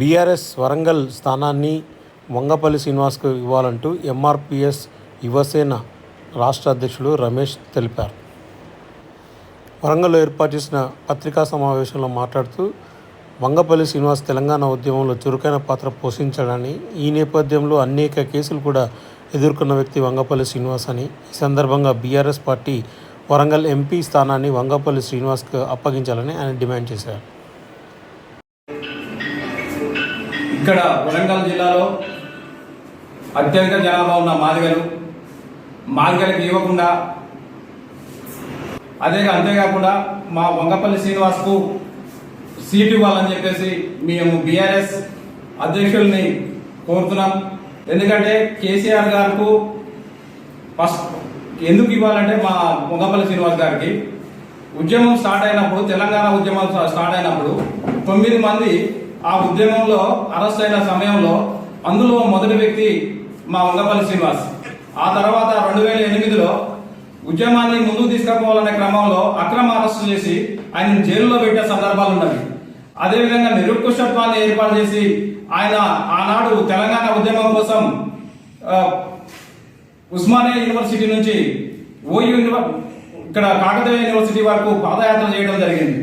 BRS Warangal స్థానాన్ని వంగపల్లి శ్రీనివాస్కు ఇవ్వాలంటూ ఎంఆర్పిఎస్ యువసేన రాష్ట్ర అధ్యక్షుడు రమేష్ తెలిపారు. వరంగల్లో ఏర్పాటు చేసిన పత్రికా సమావేశంలో మాట్లాడుతూ వంగపల్లి శ్రీనివాస్ తెలంగాణ ఉద్యమంలో చురుకైన పాత్ర పోషించాడని ఈ నేపథ్యంలో అనేక కేసులు కూడా ఎదుర్కొన్న వ్యక్తి వంగపల్లి శ్రీనివాస్ అని ఈ సందర్భంగా బీఆర్ఎస్ పార్టీ వరంగల్ ఎంపీ స్థానాన్ని వంగపల్లి శ్రీనివాస్కు అప్పగించాలని ఆయన డిమాండ్ చేశారు. ఇక్కడ వరంగల్ జిల్లాలో అత్యధిక జనాభా ఉన్న మాదిగలు మాదిగలకు ఇవ్వకుండా అదే అంతేకాకుండా మా వంగపల్లి శ్రీనివాస్కు సీటు ఇవ్వాలని చెప్పేసి మేము బీఆర్ఎస్ అధ్యక్షుల్ని కోరుతున్నాం. ఎందుకంటే కేసీఆర్ గారికి ఫస్ట్ ఎందుకు ఇవ్వాలంటే మా వంగపల్లి శ్రీనివాస్ గారికి ఉద్యమం స్టార్ట్ అయినప్పుడు తెలంగాణ ఉద్యమం స్టార్ట్ అయినప్పుడు తొమ్మిది మంది ఆ ఉద్యమంలో అరెస్ట్ అయిన సమయంలో అందులో మొదటి వ్యక్తి మా వంగపల్లి శ్రీనివాస్. ఆ తర్వాత రెండు వేల ఎనిమిదిలో ఉద్యమాన్ని ముందుకు తీసుకుపోవాలనే క్రమంలో అక్రమ అరెస్టు చేసి ఆయన జైలులో పెట్టే సందర్భాలు ఉన్నవి. అదేవిధంగా నిరుత్కృష్టత్వాన్ని ఏర్పాటు చేసి ఆయన ఆనాడు తెలంగాణ ఉద్యమం కోసం ఉస్మానియా యూనివర్సిటీ నుంచి ఓయూ యూనివర్ ఇక్కడ కాకతీయ యూనివర్సిటీ వరకు పాదయాత్ర చేయడం జరిగింది.